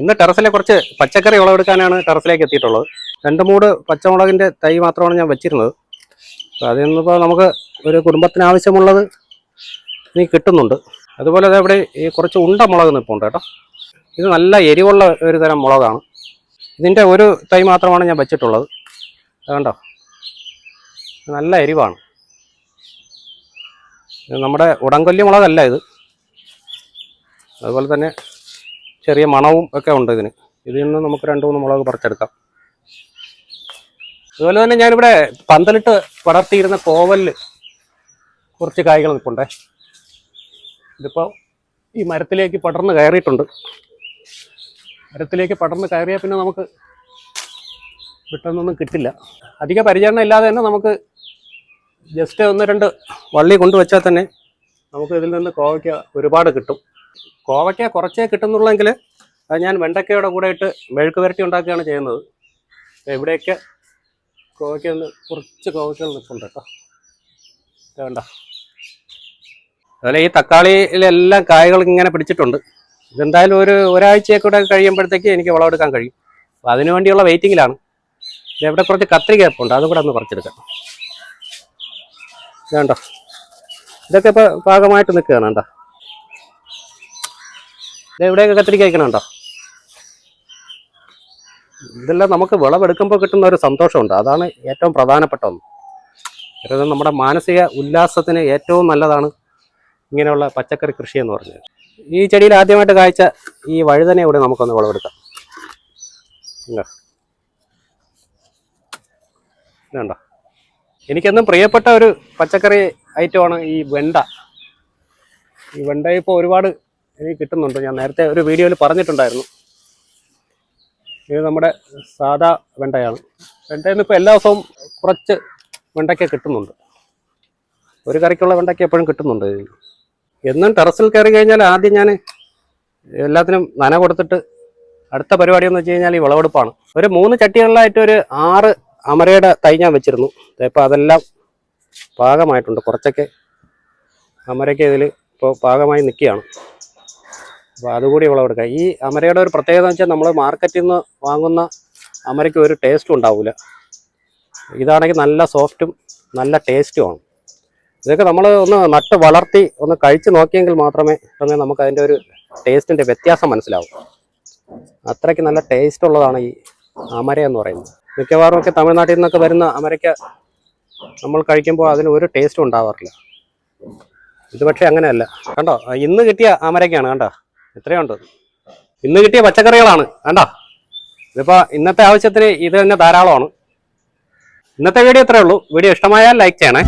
ഇന്ന് ടെറസിലെ കുറച്ച് പച്ചക്കറി വിളവെടുക്കാനാണ് ടെറസിലേക്ക് എത്തിയിട്ടുള്ളത്. രണ്ട് മൂട് പച്ചമുളകിന്റെ തൈ മാത്രമാണ് ഞാൻ വെച്ചിരുന്നത്. അപ്പോൾ അതിൽ നിന്നിപ്പോൾ നമുക്ക് ഒരു കുടുംബത്തിന് ആവശ്യമുള്ളത് ഇനി കിട്ടുന്നുണ്ട്. അതുപോലെ ദേ ഇവിടെ ഈ കുറച്ച് ഉണ്ട മുളക് നിൽപ്പുണ്ട് കേട്ടോ. ഇത് നല്ല എരിവുള്ള ഒരു തരം മുളകാണ്. ഇതിന്റെ ഒരു തൈ മാത്രമാണ് ഞാൻ വെച്ചിട്ടുള്ളത്. അതുകൊണ്ടോ കണ്ടോ? നല്ല എരിവാണ്. നമ്മുടെ ഉടങ്കൊല്ലി മുളകല്ല ഇത്. അതുപോലെ തന്നെ ചെറിയ മണവും ഒക്കെ ഉണ്ട് ഇതിന്. ഇതിൽ നിന്ന് നമുക്ക് രണ്ട് മൂന്ന് മുളക് പറിച്ചെടുക്കാം. അതുപോലെ തന്നെ ഞാനിവിടെ പന്തലിട്ട് പടർത്തിയിരുന്ന കോവലിൽ കുറച്ച് കായ്കൾ നിൽപ്പുണ്ടേ. ഇതിപ്പോൾ ഈ മരത്തിലേക്ക് പടർന്ന് കയറിയിട്ടുണ്ട്. മരത്തിലേക്ക് പടർന്ന് കയറിയാൽ പിന്നെ നമുക്ക് പെട്ടെന്നൊന്നും കിട്ടില്ല. അധിക പരിചരണം ഇല്ലാതെ തന്നെ നമുക്ക് ജസ്റ്റ് ഒന്ന് രണ്ട് വള്ളി കൊണ്ടുവച്ചാൽ തന്നെ നമുക്ക് ഇതിൽ നിന്ന് കോവയ്ക്ക ഒരുപാട് കിട്ടും. കോവയ്ക്ക കുറച്ചേ കിട്ടുന്നുള്ളെങ്കിൽ ഞാൻ വെണ്ടയ്ക്കയുടെ കൂടെ ഇട്ട് മെഴുക്ക് വരട്ടി ഉണ്ടാക്കുകയാണ് ചെയ്യുന്നത്. എവിടെയൊക്കെ കോവയ്ക്ക ഒന്ന് കുറച്ച് കോവയ്ക്ക നിൽപ്പുണ്ട് കേട്ടോ. വേണ്ട അതുപോലെ ഈ തക്കാളിയിലെല്ലാം കായകൾ ഇങ്ങനെ പിടിച്ചിട്ടുണ്ട്. ഇതെന്തായാലും ഒരു ഒരാഴ്ചയൊക്കെ കൂടെ കഴിയുമ്പോഴത്തേക്ക് എനിക്ക് വളമെടുക്കാൻ കഴിയും. അപ്പോൾ അതിനു വേണ്ടിയുള്ള വെയിറ്റിങ്ങിലാണ്. ഇവിടെ കുറച്ച് കത്രിക ഉണ്ട് അതും കൂടെ ഒന്ന് പറിച്ചെടുക്കാം. വേണ്ട ഇതൊക്കെ ഇപ്പോൾ പാകമായിട്ട് നിൽക്കുകയാണ് കണ്ടോ? ഇത് എവിടെയൊക്കെ കത്തിരിക്ക അയക്കണുണ്ടോ ഇതെല്ലാം നമുക്ക് വിളവെടുക്കുമ്പോൾ കിട്ടുന്ന ഒരു സന്തോഷമുണ്ട്. അതാണ് ഏറ്റവും പ്രധാനപ്പെട്ട ഒന്ന്. അതായത് നമ്മുടെ മാനസിക ഉല്ലാസത്തിന് ഏറ്റവും നല്ലതാണ് ഇങ്ങനെയുള്ള പച്ചക്കറി കൃഷി എന്ന് പറഞ്ഞത് ഈ ചെടിയിൽ ആദ്യമായിട്ട് കായ്ച്ച ഈ വഴുതനെ ഇവിടെ നമുക്കൊന്ന് വിളവെടുക്കാം. ഇതുണ്ടോ? എനിക്കെന്നും പ്രിയപ്പെട്ട ഒരു പച്ചക്കറി ഐറ്റമാണ് ഈ വെണ്ട. ഈ വെണ്ട ഇപ്പോൾ ഒരുപാട് എനിക്ക് കിട്ടുന്നുണ്ട്. ഞാൻ നേരത്തെ ഒരു വീഡിയോയിൽ പറഞ്ഞിട്ടുണ്ടായിരുന്നു. ഇത് നമ്മുടെ സാദാ വെണ്ടയാണ്. വെണ്ടയിൽ നിന്ന് ഇപ്പോൾ എല്ലാ ദിവസവും കുറച്ച് വെണ്ടയ്ക്ക കിട്ടുന്നുണ്ട്. ഒരു കറിക്കുള്ള വെണ്ടയ്ക്ക എപ്പോഴും കിട്ടുന്നുണ്ട്. എന്നും ടെറസിൽ കയറി കഴിഞ്ഞാൽ ആദ്യം ഞാൻ എല്ലാത്തിനും നന കൊടുത്തിട്ട് അടുത്ത പരിപാടി എന്ന് വെച്ച് കഴിഞ്ഞാൽ ഈ വിളവെടുപ്പാണ്. ഒരു മൂന്ന് ചട്ടികളിലായിട്ട് ഒരു ആറ് അമരയുടെ തൈ ഞാൻ വെച്ചിരുന്നു. ഇപ്പോൾ അതെല്ലാം പാകമായിട്ടുണ്ട്. കുറച്ചൊക്കെ അമരയ്ക്ക് ഇതിൽ ഇപ്പോൾ പാകമായി നിൽക്കുകയാണ്. അപ്പോൾ അതുകൂടി കൊടുക്കാം ഈ അമരയുടെ ഒരു പ്രത്യേകത എന്ന് വെച്ചാൽ നമ്മൾ മാർക്കറ്റിൽ നിന്ന് വാങ്ങുന്ന അമരയ്ക്ക് ഒരു ടേസ്റ്റും ഉണ്ടാവില്ല ഇതാണെങ്കിൽ നല്ല സോഫ്റ്റും നല്ല ടേസ്റ്റുമാണ് ഇതൊക്കെ നമ്മൾ ഒന്ന് നട്ട് വളർത്തി ഒന്ന് കഴിച്ച് നോക്കിയെങ്കിൽ മാത്രമേ തന്നെ നമുക്ക് അതിന്റെ ഒരു ടേസ്റ്റിന്റെ വ്യത്യാസം മനസ്സിലാവും. അത്രയ്ക്ക് നല്ല ടേസ്റ്റ് ഉള്ളതാണ് ഈ അമര എന്ന് പറയുന്നത്. മിക്കവാറും ഒക്കെ തമിഴ്നാട്ടിൽ നിന്നൊക്കെ വരുന്ന അമരയ്ക്ക് നമ്മൾ കഴിക്കുമ്പോൾ അതിന് ഒരു ടേസ്റ്റും ഉണ്ടാവാറില്ല. ഇത് പക്ഷേ അങ്ങനെയല്ല. കണ്ടോ? ഇന്ന് കിട്ടിയ അമരയ്ക്കാണ് കണ്ടോ? എത്രയുണ്ട്? ഇന്ന് കിട്ടിയ പച്ചക്കറികളാണ്. വേണ്ട ഇതിപ്പോൾ ഇന്നത്തെ ആവശ്യത്തിന് ഇത് തന്നെ ധാരാളമാണ്. ഇന്നത്തെ വീഡിയോ ഇത്രയേ ഉള്ളൂ. വീഡിയോ ഇഷ്ടമായാൽ ലൈക്ക് ചെയ്യണേ.